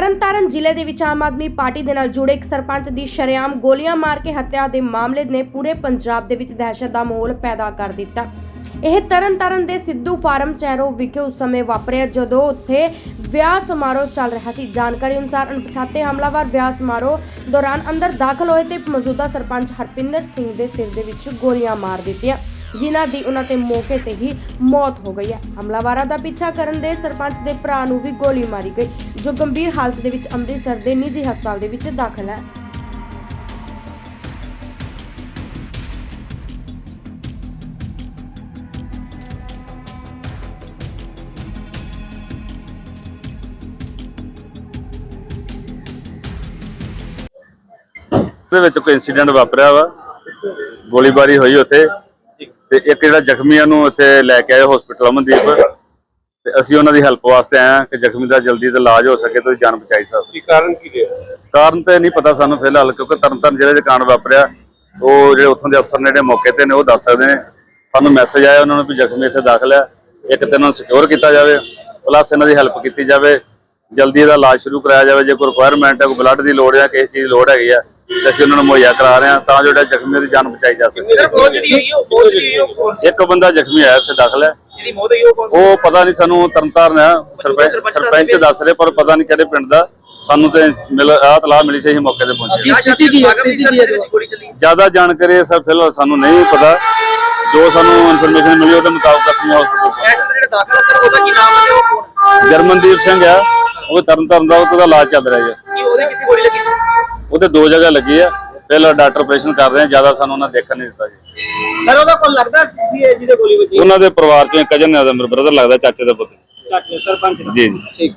ਤਰਨਤਾਰਨ ਜ਼ਿਲ੍ਹੇ ਦੇ ਵਿੱਚ ਆਮ ਆਦਮੀ ਪਾਰਟੀ ਦੇ ਨਾਲ ਜੁੜੇ ਇੱਕ ਸਰਪੰਚ ਦੀ ਸ਼ਰੇਆਮ ਗੋਲੀਆਂ ਮਾਰ ਕੇ ਹੱਤਿਆ ਦੇ ਮਾਮਲੇ ਨੇ ਪੂਰੇ ਪੰਜਾਬ ਦੇ ਵਿੱਚ ਦਹਿਸ਼ਤ ਦਾ ਮਾਹੌਲ ਪੈਦਾ ਕਰ ਦਿੱਤਾ। ਇਹ ਤਰਨਤਾਰਨ ਦੇ ਸਿੱਧੂ ਫਾਰਮ ਚੈਰੋ ਵਿਖੇ ਉਸ ਸਮੇਂ ਵਾਪਰਿਆ ਜਦੋਂ ਉੱਥੇ ਵਿਆਹ ਸਮਾਰੋਹ ਚੱਲ ਰਿਹਾ ਸੀ। ਜਾਣਕਾਰੀ ਅਨੁਸਾਰ ਅਣਪਛਾਤੇ ਹਮਲਾਵਰ ਵਿਆਹ ਸਮਾਰੋਹ ਦੌਰਾਨ ਅੰਦਰ ਦਾਖਲ ਹੋਏ ਤੇ ਮੌਜੂਦਾ ਸਰਪੰਚ ਹਰਪਿੰਦਰ ਸਿੰਘ ਦੇ ਸਿਰ ਦੇ ਵਿੱਚ ਗੋਲੀਆਂ ਮਾਰ ਦਿੱਤੀਆਂ। ਜਿਨ੍ਹਾਂ ਦੀ ਉਹਨਾਂ ਤੇ ਮੌਕੇ ਤੇ ਹੀ ਮੌਤ ਹੋ ਗਈ ਹੈ। ਹਮਲਾਵਰਾਂ ਦਾ ਪਿੱਛਾ ਕਰਨ ਦੇ ਸਰਪੰਚ ਦੇ ਭਰਾ ਨੂੰ ਵੀ ਗੋਲੀ ਮਾਰੀ ਗਈ, ਜੋ ਗੰਭੀਰ ਹਾਲਤ ਦੇ ਵਿੱਚ ਅੰਮ੍ਰਿਤਸਰ ਦੇ ਨਿੱਜੀ ਹਸਪਤਾਲ ਦੇ ਵਿੱਚ ਦਾਖਲ ਹੈ। ਦੇ ਵਿੱਚ ਕੋਈ ਇਨਸੀਡੈਂਟ ਵਾਪਰਿਆ ਵਾ? ਗੋਲੀਬਾਰੀ ਹੋਈ ਉੱਥੇ। ਤੇ ਇੱਕ ਜਿਹੜਾ ਜ਼ਖਮੀ ਆ ਨੂੰ ਉੱਥੇ ਲੈ ਕੇ ਆਏ ਹਸਪੀਟਲ ਅਮਨਦੀਪ। ਤੇ ਅਸੀਂ ਉਹਨਾਂ ਦੀ ਹੈਲਪ ਵਾਸਤੇ ਆਏ ਹਾਂ ਕਿ ਜ਼ਖਮੀ ਦਾ ਜਲਦੀ ਤੇ ਇਲਾਜ ਹੋ ਸਕੇ ਤੇ ਜਾਨ ਬਚਾਈ ਜਾ ਸਕੇ ਕੀ ਕਾਰਨ ਕੀ ਰਿਹਾ? ਕਾਰਨ ਤੇ ਨਹੀਂ ਪਤਾ ਸਾਨੂੰ ਫਿਲਹਾਲ ਕਿਉਂਕਿ ਤਰਨਤਾਰਨ ਜ਼ਿਲ੍ਹੇ 'ਚ ਕਾਂਡ ਵਾਪਰਿਆ ਉਹ ਜਿਹੜੇ ਉੱਥੋਂ ਦੇ ਅਫਸਰ ਨੇ ਜਿਹੜੇ ਮੌਕੇ ਤੇ ਨੇ ਉਹ ਦੱਸ ਸਕਦੇ ਨੇ। ਸਾਨੂੰ ਮੈਸੇਜ ਆਇਆ ਉਹਨਾਂ ਨੂੰ ਵੀ ਜ਼ਖਮੀ ਇੱਥੇ ਦਾਖਲ ਹੈ ਇੱਕ ਤੇ ਉਹਨਾਂ ਨੂੰ ਸਿਕਿਉਰ ਕੀਤਾ ਜਾਵੇ ਪਲੱਸ ਇਹਨਾਂ ਦੀ ਹੈਲਪ ਕੀਤੀ ਜਾਵੇ। ਜਲਦੀ ਇਹਦਾ ਇਲਾਜ ਸ਼ੁਰੂ ਕਰਾਇਆ ਜਾਵੇ ਜੇ ਕੋਈ ਰਿਕੁਆਇਰਮੈਂਟ ਹੈ ਕੋਈ ਬਲੱਡ ਦੀ ਲੋੜ ਹੈ ਕਿਸੇ ਚੀਜ਼ ਦੀ ਲੋੜ ਹੈਗੀ ਆ ਤੇ ਅਸੀਂ ਉਹਨਾਂ ਨੂੰ ਮੁਹੱਈਆ ਕਰਾ ਰਹੇ ਹਾਂ ਤਾਂ ਜੋ ਜਿਹੜਾ ਜ਼ਖਮੀ ਦੀ ਜਾਨ ਬਚਾਈ ਜਾ ਸਕੇ। ਸਰ? ਇੱਕ ਬੰਦਾ ਜ਼ਖਮੀ ਹੈ ਇੱਥੇ ਦਾਖਲ ਹੈ। ਉਹ ਪਤਾ ਨਹੀਂ ਸਾਨੂੰ ਤਰਨਤਾਰਨ ਹੈ ਸਰਪੰਚ ਦੱਸ ਰਹੇ ਪਰ ਪਤਾ ਨਹੀਂ ਕਿਹੜੇ ਪਿੰਡ ਦਾ। ਸਾਨੂੰ ਤੇ ਮਿਲ ਆਹ ਤਲਾਹ ਮਿਲੀ ਸੀ ਮੌਕੇ ਤੇ ਪਹੁੰਚੇ। ਕੀ ਸਥਿਤੀ ਕੀ ਹੈ? ਸਥਿਤੀ ਕੀ ਹੈ ਜ਼ਿਆਦਾ ਜਾਣਕਾਰੀ ਸਭ ਫਿਲਹਾਲ ਸਾਨੂੰ ਨਹੀਂ ਪਤਾ। ਜੋ ਸਾਨੂੰ ਇਨਫੋਰਮੇਸ਼ਨ ਮਿਲੀ ਉਹਦੇ ਮੁਤਾਬਕ ਅਸੀਂ ਹਸਪਤਾਲ ਐਕਸੀਡੈਂਟ ਜਿਹੜਾ ਦਾਖਲ ਹੈ ਸਰ ਉਹਦਾ ਕੀ ਨਾਮ ਹੈ ਤੇ ਉਹ ਕੌਣ? ਜਰਮਨਦੀਪ ਸਿੰਘ ਆ ਉਹ ਤਰਨਤਾਰਨ ਦਾ ਉਹਦਾ ਇਲਾਜ ਚੱਲ ਰਿਹਾ ਹੈ ਕੀ ਉਹਦੇ ਕਿੱਥੇ ਗੋਲੀ ਲੱਗੀ ਸੀ? ਉਹਦੇ ਦੋ ਜਗ੍ਹਾ ਲੱਗੀ ਆ। ਪਹਿਲਾਂ ਡਾਕਟਰ ਆਪਰੇਸ਼ਨ ਕਰ ਰਹੇ ਆ ਜ਼ਿਆਦਾ ਸਾਨੂੰ ਉਹਨਾਂ ਦੇਖਣ ਨਹੀਂ ਦਿੱਤਾ ਜੀ। ਸਰ ਉਹਦਾ ਕੋਲ ਲੱਗਦਾ ਸੀ ਜਿਹਦੇ ਗੋਲੀ ਵੱਜੀ? ਉਹਨਾਂ ਦੇ ਪਰਿਵਾਰ ਚੋਂ ਇੱਕ ਕਜਨ ਹੈ ਉਹਦਾ ਮੇਰਾ ਬ੍ਰਦਰ ਲੱਗਦਾ ਚਾਚੇ ਦਾ ਪੁੱਤ। ਚਾਚੇ ਸਰਪੰਚ ਦਾ? ਜੀ ਜੀ। ਠੀਕ।